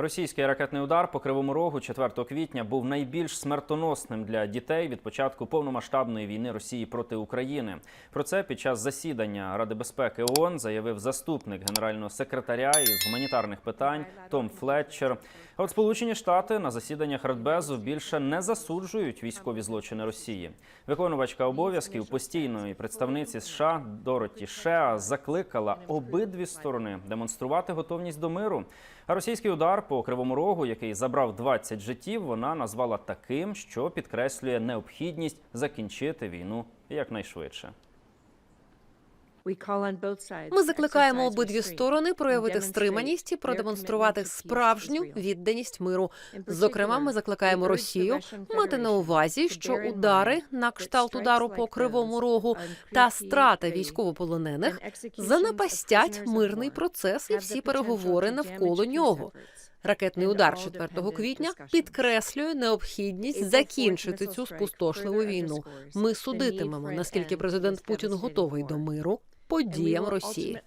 Російський ракетний удар по кривому рогу 4 квітня був найбільш смертоносним для дітей від початку повномасштабної війни Росії проти України. Про це під час засідання Ради безпеки ООН заявив заступник генерального секретаря із гуманітарних питань Том Флетчер. А от Сполучені Штати на засіданнях Радбезу більше не засуджують військові злочини Росії. Виконувачка обов'язків постійної представниці США Дороті Шеа закликала обидві сторони демонструвати готовність до миру. А російський удар по кривому рогу, який забрав 20 життів, вона назвала таким, що підкреслює необхідність закінчити війну якнайшвидше. Ми закликаємо обидві сторони проявити стриманість і продемонструвати справжню відданість миру. Зокрема, ми закликаємо Росію мати на увазі, що удари на кшталт удару по кривому рогу та страта військовополонених занапастять мирний процес і всі переговори навколо нього. Ракетний удар 4 квітня підкреслює необхідність закінчити цю спустошливу війну. Ми судитимемо, наскільки президент Путін готовий до миру подіям Росії.